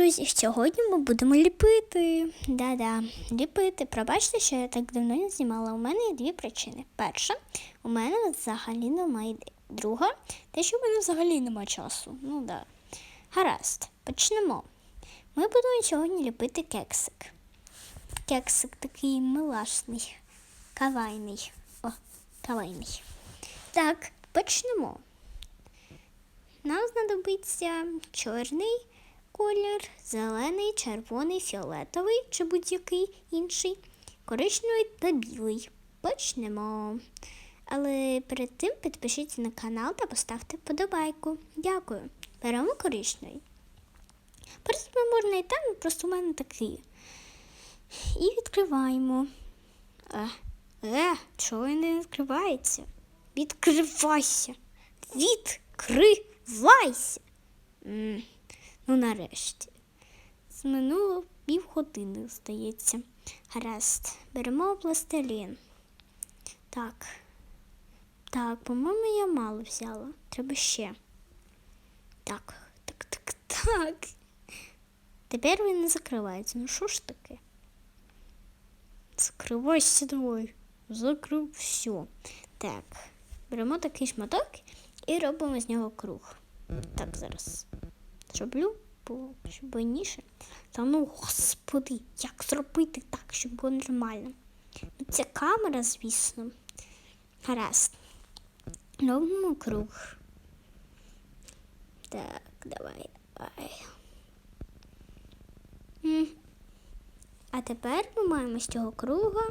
друзі! Сьогодні ми будемо ліпити. Да-да, ліпити. Пробачте, що я так давно не знімала. У мене є дві причини. Перша, у мене взагалі немає ідей. Друга, те, що в мене взагалі немає часу. Ну да. Гаразд, почнемо. Ми будемо сьогодні ліпити кексик. Кексик такий милашний, кавайний. О, кавайний. Так, почнемо. Нам знадобиться чорний колір, зелений, червоний, фіолетовий чи будь-який інший, коричневий та білий. Почнемо. Але перед тим підпишіться на канал та поставте вподобайку. Дякую. Беремо коричневий. В принципі, можна і там, просто у мене такий. І відкриваємо. Е, е, чого він не відкривається? Відкривайся! Відкривайся! М, Ну, нарешті. З минуло півгодини, здається. Гаразд, беремо пластилін. Так. Так, по-моєму, я мало взяла. Треба ще. Так, так, так, так. Тепер він не закривається. Ну що ж таке? Закривайся давай. Закрив все. Так, беремо такий шматок і робимо з нього круг. Так, зараз зроблю побольніше. Та ну, господи, як зробити так, щоб було нормально? Ну, це камера, звісно. Гаразд. Робимо круг. Так, давай, давай. А тепер ми маємо з цього круга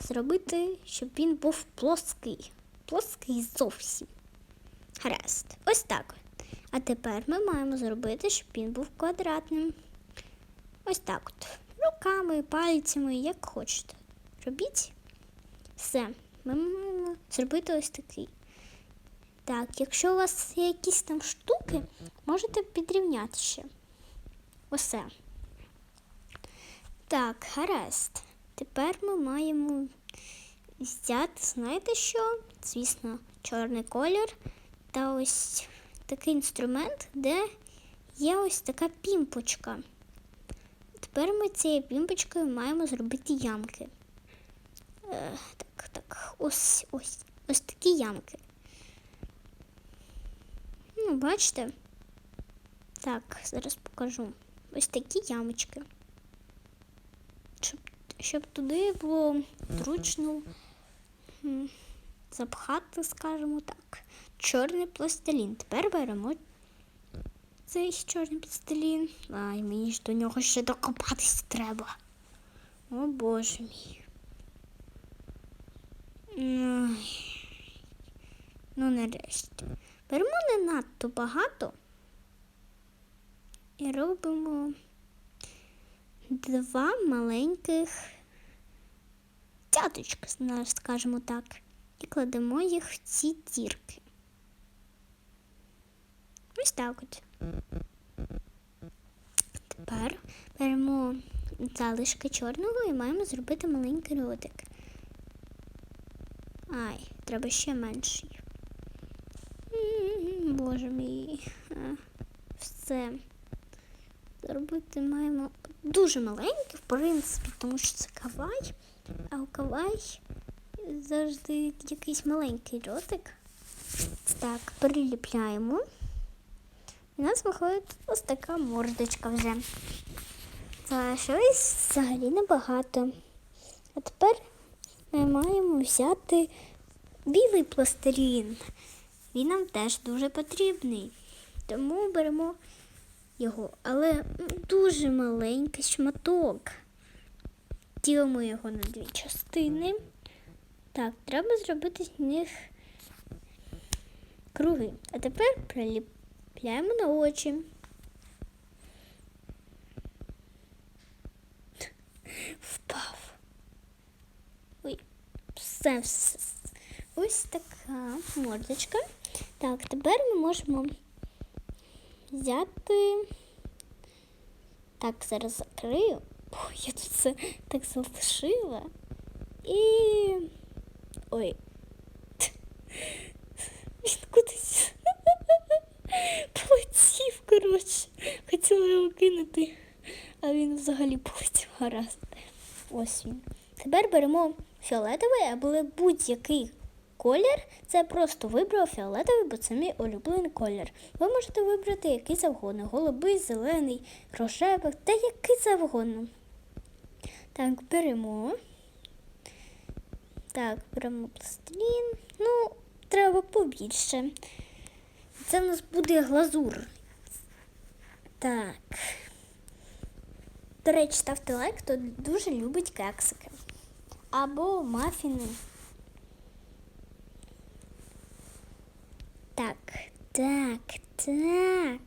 зробити, щоб він був плоский. Плоский зовсім. Гаразд. Ось так. А тепер ми маємо зробити, щоб він був квадратним. Ось так от. Руками, пальцями, як хочете. Робіть. Все. Ми маємо зробити ось такий. Так, якщо у вас є якісь там штуки, можете підрівняти ще. Усе. Так, гаразд. Тепер ми маємо взяти, знаєте що? Звісно, чорний колір та ось такий інструмент, де є ось така пімпочка. Тепер ми цією пімпочкою маємо зробити ямки. Е, так, так, ось ось ось такі ямки. Ну, бачите? Так, зараз покажу. Ось такі ямочки. Щоб, щоб туди було зручно запхати, скажімо так, чорний пластилін. Тепер беремо цей чорний пластилін. Ай, мені ж до нього ще докопатись треба. О боже мій. Ну, нарешті. Беремо не надто багато і робимо два маленьких цяточки, скажімо так, і кладемо їх в ці дірки. Ось так от. Тепер беремо залишки чорного і маємо зробити маленький ротик. Ай, треба ще менший. Боже мій. Все. Зробити маємо дуже маленький, в принципі, тому що це кавай, а у кавай завжди якийсь маленький ротик. Так, приліпляємо. У нас виходить ось така мордочка вже. Залишилось взагалі небагато. А тепер ми маємо взяти білий пластилін. Він нам теж дуже потрібний. Тому беремо його, але дуже маленький шматок. Ділимо його на дві частини. Так, треба зробити з них круги. А тепер приліпляємо на очі. Впав. Ой, все, все. Ось така мордочка. Так, тепер ми можемо взяти. Так, зараз закрию. Ой, я тут все так залишила. І. Ой. Він кудись полетів, коротше. Хотіла його кинути. А він взагалі полетів гаразд. Ось він. Тепер беремо фіолетовий або будь-який колір. Це просто вибрав фіолетовий, бо це мій улюблений колір. Ви можете вибрати який завгодно. Голубий, зелений, рожевий та який завгодно. Так, беремо. Так, беремо пластилін. Ну, треба побільше. Це в нас буде глазур. Так. До речі, ставте лайк, хто дуже любить кексики. Або мафіни. Так, так, так.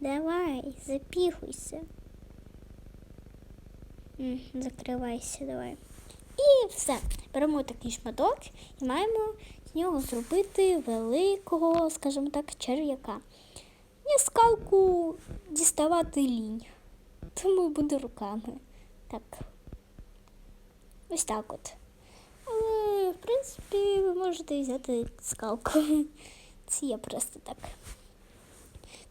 Давай, запіхуйся. М, Закривайся, давай. І все. Беремо такий шматок і маємо з нього зробити великого, скажімо так, черв'яка. Мені скалку діставати лінь, тому буду руками. Так. Ось так от. Але, в принципі, ви можете взяти скалку. Це я просто так.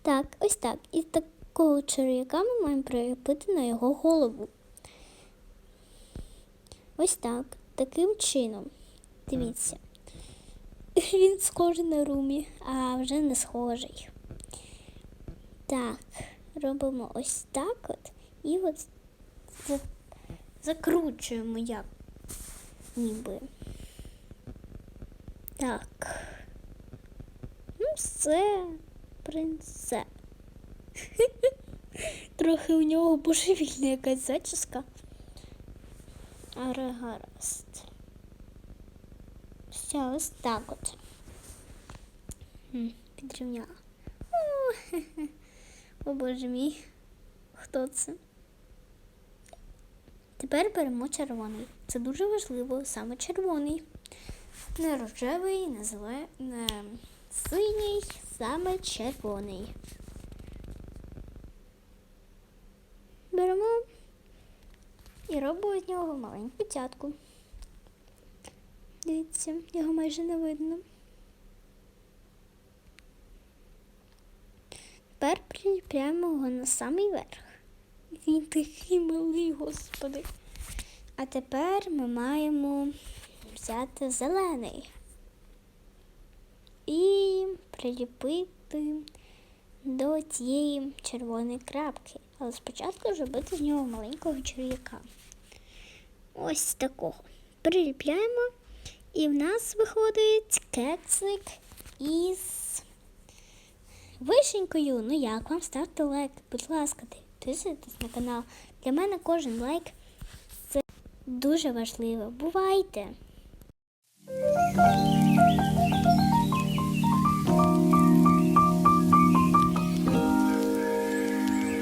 Так, ось так. І такого черв'яка ми маємо приліпити на його голову. Ось так. Таким чином. Дивіться. Він схожий на румі, а вже не схожий. Так, робимо ось так от і от закручуємо як ніби. Так. Ну, все, принце. Трохи у нього божевільна якась зачіска. Але гаразд. Все, ось так от. Підрівняла. О. О боже мій. Хто це? Тепер беремо червоний. Це дуже важливо, саме червоний. Не рожевий, не зелений, не синій, саме червоний. Беремо і з нього маленьку цятку. Дивіться, його майже не видно. Тепер приліпляємо його на самий верх. Він такий малий, господи. А тепер ми маємо взяти зелений і приліпити до цієї червоної крапки. Але спочатку зробити з нього маленького черв'яка. Ось такого. Приліпляємо, і в нас виходить кексик із вишенькою. Ну як вам ставте лайк, будь ласка, підписуйтесь на канал. Для мене кожен лайк це дуже важливо. Бувайте!